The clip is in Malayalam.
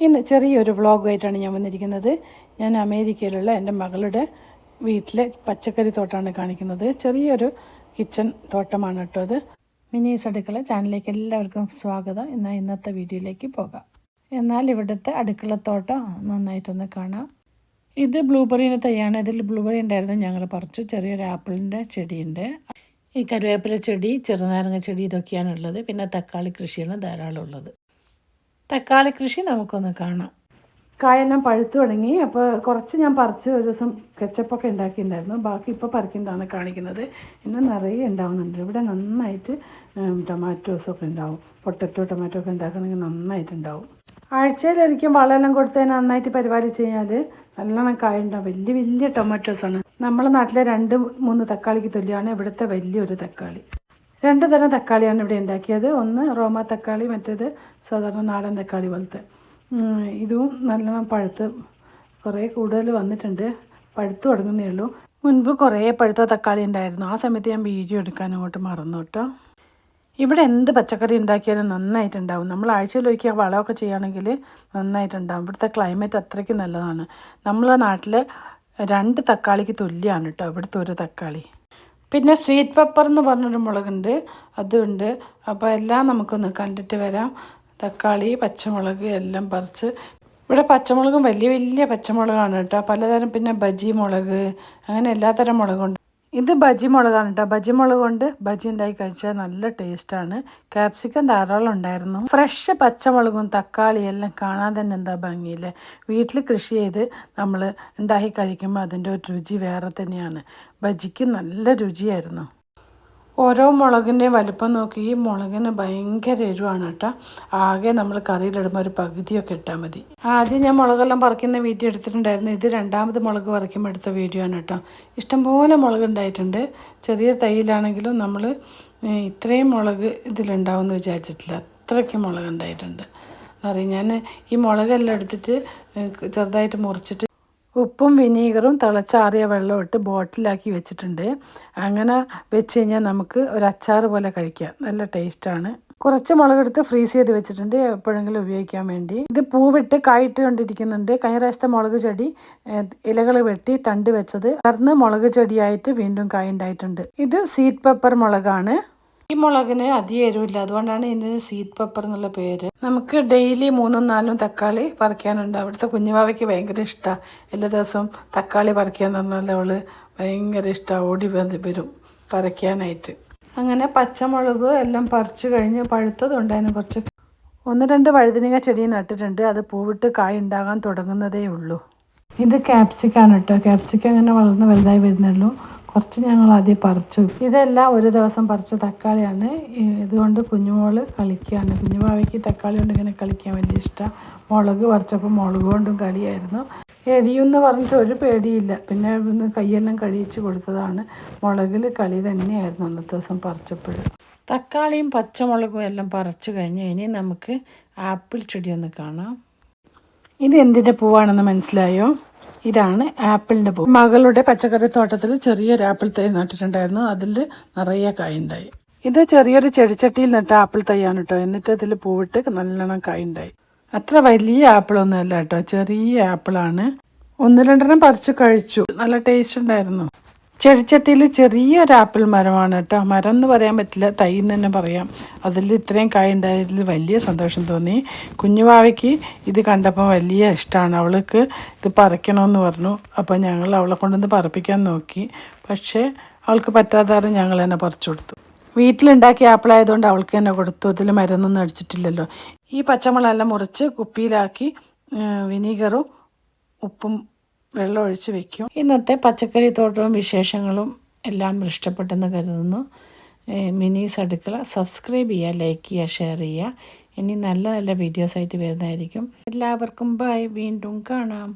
ഇന്ന് ചെറിയൊരു വ്ളോഗുമായിട്ടാണ് ഞാൻ വന്നിരിക്കുന്നത്. ഞാൻ അമേരിക്കയിലുള്ള എന്റെ മകളുടെ വീട്ടിലെ പച്ചക്കറി തോട്ടമാണ് കാണിക്കുന്നത്. ചെറിയൊരു കിച്ചൺ തോട്ടമാണ് കേട്ടോ അത്. മിനീസ് അടുക്കള ചാനലിലേക്ക് എല്ലാവർക്കും സ്വാഗതം. എന്നാൽ ഇന്നത്തെ വീഡിയോയിലേക്ക് പോകാം. എന്നാൽ ഇവിടുത്തെ അടുക്കളത്തോട്ടം നന്നായിട്ടൊന്ന് കാണാം. ഇത് ബ്ലൂബെറീന്റെ തൈയാണ്. ഇതിൽ ബ്ലൂബെറി ഉണ്ടായിരുന്നു. ഞങ്ങൾ പറിച്ചു. ചെറിയൊരു ആപ്പിളിന്റെ ചെടിയുണ്ട്. ഈ കരുവേപ്പില ചെടി ചെറുനാരങ്ങ ചെടി ഇതൊക്കെയാണ് ഉള്ളത്. പിന്നെ തക്കാളി കൃഷിയാണ് ധാരാളം ഉള്ളത്. തക്കാളി കൃഷി നമുക്കൊന്ന് കാണാം. കായെല്ലാം പഴുത്തു തുടങ്ങി അപ്പോൾ കുറച്ച് ഞാൻ പറിച്ച് ഒരു ദിവസം കെച്ചപ്പൊക്കെ ഉണ്ടാക്കിയിട്ടുണ്ടായിരുന്നു. ബാക്കി ഇപ്പോൾ പറിക്കുന്നതാണ് കാണിക്കുന്നത്. ഇന്ന് നിറയെ ഉണ്ടാവുന്നുണ്ട്. ഇവിടെ നന്നായിട്ട് ടൊമാറ്റോസൊക്കെ ഉണ്ടാവും. പൊട്ടറ്റോ ടൊമാറ്റോ ഒക്കെ ഉണ്ടാക്കണമെങ്കിൽ നന്നായിട്ടുണ്ടാവും ആഴ്ചയിലൊരിക്കലും വളമെല്ലാം കൊടുത്ത് നന്നായിട്ട് പരിപാലിച്ച് കഴിഞ്ഞാൽ നല്ലോണം കായുണ്ടാവും വലിയ വലിയ ടൊമാറ്റോസാണ് നമ്മളെ നാട്ടിലെ രണ്ട് മൂന്ന് തക്കാളിക്ക് തുല്യമാണ്. ഇവിടുത്തെ വലിയൊരു തക്കാളി. രണ്ട് തരം തക്കാളിയാണ് ഇവിടെ ഉണ്ടാക്കിയത്. ഒന്ന് റോമ തക്കാളി മറ്റേത് സാധാരണ നാടൻ തക്കാളി പോലത്തെ. ഇതും നല്ലോണം പഴുത്ത് കുറേ കൂടുതൽ വന്നിട്ടുണ്ട്. പഴുത്ത് തുടങ്ങുന്നേ ഉള്ളൂ. മുൻപ് കുറേ പഴുത്ത തക്കാളി ഉണ്ടായിരുന്നു. ആ സമയത്ത് ഞാൻ വീഡിയോ എടുക്കാൻ അങ്ങോട്ട് മറന്നു കേട്ടോ. ഇവിടെ എന്ത് പച്ചക്കറി ഉണ്ടാക്കിയാലും നന്നായിട്ടുണ്ടാവും. നമ്മൾ ആഴ്ചയിലൊരിക്കൽ വളമൊക്കെ ചെയ്യുകയാണെങ്കിൽ നന്നായിട്ടുണ്ടാവും. ഇവിടുത്തെ ക്ലൈമറ്റ് അത്രയ്ക്ക് നല്ലതാണ്. നമ്മളെ നാട്ടിൽ രണ്ട് തക്കാളിക്ക് തുല്യമാണ് കേട്ടോ ഇവിടുത്തെ ഒരു തക്കാളി. പിന്നെ സ്വീറ്റ് പെപ്പർ എന്ന് പറഞ്ഞൊരു മുളകുണ്ട് അതുണ്ട്. അപ്പോൾ എല്ലാം നമുക്കൊന്ന് കണ്ടിട്ട് വരാം. തക്കാളി പച്ചമുളക് എല്ലാം പറിച്ച്. ഇവിടെ പച്ചമുളകും വലിയ വലിയ പച്ചമുളകാണ് കേട്ടോ. പലതരം പിന്നെ ബജി മുളക് അങ്ങനെ എല്ലാത്തരം മുളകുണ്ട്. ഇത് ബജി മുളകാണ് കേട്ടോ. ബജി മുളക് കൊണ്ട് ബജി ഉണ്ടാക്കി കഴിച്ചാൽ നല്ല ടേസ്റ്റാണ്. ക്യാപ്സിക്കം ധാരാളം ഉണ്ടായിരുന്നു. ഫ്രഷ് പച്ചമുളകും തക്കാളി എല്ലാം കാണാൻ തന്നെ എന്താ ഭംഗിയില്ലേ? വീട്ടിൽ കൃഷി ചെയ്ത് നമ്മൾ ഉണ്ടാക്കി കഴിക്കുമ്പോൾ അതിന്റെ ഒരു രുചി വേറെ തന്നെയാണ്. ബജിക്ക് നല്ല രുചിയായിരുന്നു. ഓരോ മുളകിന്റെയും വലിപ്പം നോക്കി ഈ മുളകിന് ഭയങ്കര എരിവാണ് കേട്ടോ. ആകെ നമ്മൾ കറിയിലിടുമ്പോൾ ഒരു പകുതിയൊക്കെ ഇട്ടാൽ മതി. ആദ്യം ഞാൻ മുളകെല്ലാം പറിക്കുന്ന വീഡിയോ എടുത്തിട്ടുണ്ടായിരുന്നു. ഇത് രണ്ടാമത് മുളക് പറിക്കുമ്പോൾ എടുത്ത വീഡിയോ ആണ് കേട്ടോ. ഇഷ്ടംപോലെ മുളക് ഉണ്ടായിട്ടുണ്ട്. ചെറിയ തൈയിലാണെങ്കിലും നമ്മൾ ഇത്രയും മുളക് ഇതിലുണ്ടാവുമെന്ന് വിചാരിച്ചിട്ടില്ല. അത്രയ്ക്ക് മുളക് ഉണ്ടായിട്ടുണ്ട്. അറിയാം. ഞാൻ ഈ മുളകെല്ലാം എടുത്തിട്ട് ചെറുതായിട്ട് മുറിച്ചിട്ട് ഉപ്പും വിനീഗറും തിളച്ചാറിയ വെള്ളം ഇട്ട് ബോട്ടിലാക്കി വെച്ചിട്ടുണ്ട്. അങ്ങനെ വെച്ച് കഴിഞ്ഞാൽ നമുക്ക് ഒരു അച്ചാർ പോലെ കഴിക്കാം. നല്ല ടേസ്റ്റാണ് കുറച്ച് മുളകെടുത്ത് ഫ്രീസ് ചെയ്ത് വെച്ചിട്ടുണ്ട്. എപ്പോഴെങ്കിലും ഉപയോഗിക്കാൻ വേണ്ടി. ഇത് പൂവിട്ട് കായിട്ട് കൊണ്ടിരിക്കുന്നുണ്ട്. കഴിഞ്ഞ മുളക് ചെടി ഇലകൾ വെട്ടി തണ്ട് വെച്ചത്. കറന്ന് മുളക് ചെടിയായിട്ട് വീണ്ടും കായ ഉണ്ടായിട്ടുണ്ട് ഇത് സീറ്റ് പെപ്പർ മുളകാണ്. ഈ മുളകിന് അധികം എരിവില്ല അതുകൊണ്ടാണ് ഇതിന് സീറ്റ് പെപ്പർ എന്നുള്ള പേര്. നമുക്ക് ഡെയിലി മൂന്നും നാലും തക്കാളി പറിക്കാനുണ്ട്. അവിടുത്തെ കുഞ്ഞുവാവയ്ക്ക് ഭയങ്കര ഇഷ്ടമാണ് എല്ലാ ദിവസവും തക്കാളി പറിക്കാൻ പറഞ്ഞാൽ അവൾ ഭയങ്കര ഇഷ്ടമാണ് ഓടി വന്ന് വരും പറിക്കാനായിട്ട്. അങ്ങനെ പച്ചമുളക് എല്ലാം പറിച്ചു കഴിഞ്ഞ് പഴുത്തതുണ്ടായിരുന്നു കുറച്ച്. ഒന്ന് രണ്ട് വഴുതനങ്ങ ചെടി നട്ടിട്ടുണ്ട്. അത് പൂവിട്ട് കായ് ഉണ്ടാകാൻ തുടങ്ങുന്നതേ ഉള്ളൂ. ഇത് ക്യാപ്സിക്കാണ് കേട്ടോ. ക്യാപ്സിക്ക അങ്ങനെ വളർന്ന് വലുതായി വരുന്നുള്ളൂ കുറച്ച് ഞങ്ങൾ ആദ്യം പറിച്ചു. ഇതെല്ലാം ഒരു ദിവസം പറിച്ച തക്കാളിയാണ്. ഇതുകൊണ്ട് കുഞ്ഞുമോൾ കളിക്കുകയാണ്. കുഞ്ഞുമാവയ്ക്ക് തക്കാളി കൊണ്ട് ഇങ്ങനെ കളിക്കാൻ വലിയ ഇഷ്ടമാണ് മുളക് പറിച്ചപ്പോൾ മുളക് കൊണ്ടും കളിയായിരുന്നു. എരിയെന്ന് പറഞ്ഞിട്ട് ഒരു പേടിയില്ല. പിന്നെ ഇവിടുന്ന് കൈയെല്ലാം കഴിയിച്ച് കൊടുത്തതാണ്. മുളകിൽ കളി തന്നെയായിരുന്നു അന്നത്തെ ദിവസം പറിച്ചപ്പോഴും തക്കാളിയും പച്ചമുളകും എല്ലാം പറിച്ചു കഴിഞ്ഞ് ഇനി നമുക്ക് ആപ്പിൾ ചെടി ഒന്ന് കാണാം. ഇത് എന്തിന്റെ പൂവാണെന്ന് മനസ്സിലായോ? ഇതാണ് ആപ്പിളിന്റെ പൂ. മകളുടെ പച്ചക്കറി തോട്ടത്തിൽ ചെറിയൊരു ആപ്പിൾ തൈ നട്ടിട്ടുണ്ടായിരുന്നു. അതിൽ നിറയെ കായുണ്ടായി. ഇത് ചെറിയൊരു ചെടിച്ചട്ടിയിൽ നട്ട ആപ്പിൾ തൈയാണ് കേട്ടോ എന്നിട്ട് അതിൽ പൂവിട്ട് നല്ലോണം കായുണ്ടായി. അത്ര വലിയ ആപ്പിളൊന്നും അല്ല കേട്ടോ ചെറിയ ആപ്പിളാണ്. ഒന്ന് രണ്ടെണ്ണം പറിച്ചു കഴിച്ചു. നല്ല ടേസ്റ്റ് ഉണ്ടായിരുന്നു. ചെടിച്ചട്ടിയിൽ ചെറിയൊരു ആപ്പിൾ മരമാണ് കേട്ടോ. മരം എന്ന് പറയാൻ പറ്റില്ല തൈ എന്ന് തന്നെ പറയാം. അതിൽ ഇത്രയും കായ ഉണ്ടായതിൽ വലിയ സന്തോഷം തോന്നി. കുഞ്ഞുവാവയ്ക്ക് ഇത് കണ്ടപ്പോൾ വലിയ ഇഷ്ടമാണ്. അവൾക്ക് ഇത് പറിക്കണമെന്ന് പറഞ്ഞു. അപ്പോൾ ഞങ്ങൾ അവളെ കൊണ്ടൊന്ന് പറപ്പിക്കാൻ നോക്കി. പക്ഷേ അവൾക്ക് പറ്റാത്തവരെ ഞങ്ങൾ തന്നെ പറിച്ചു കൊടുത്തു. വീട്ടിലുണ്ടാക്കിയ ആപ്പിളായതുകൊണ്ട് അവൾക്ക് തന്നെ കൊടുത്തു. അതിൽ മരുന്നൊന്നും അടിച്ചിട്ടില്ലല്ലോ. ഈ പച്ചമുളകെല്ലാം മുറിച്ച് കുപ്പിയിലാക്കി വിനീഗറും ഉപ്പും വെള്ളം ഒഴിച്ച് വെക്കും. ഇന്നത്തെ പച്ചക്കറി തോട്ടവും വിശേഷങ്ങളും എല്ലാം ഇഷ്ടപ്പെട്ടെന്ന് കരുതുന്നു. മിനീസ് അടുക്കള സബ്സ്ക്രൈബ് ചെയ്യുക ലൈക്ക് ചെയ്യുക ഷെയർ ചെയ്യുക. ഇനി നല്ല നല്ല വീഡിയോസ് ആയിട്ട് വരുന്നതായിരിക്കും. എല്ലാവർക്കും ബൈ. വീണ്ടും കാണാം.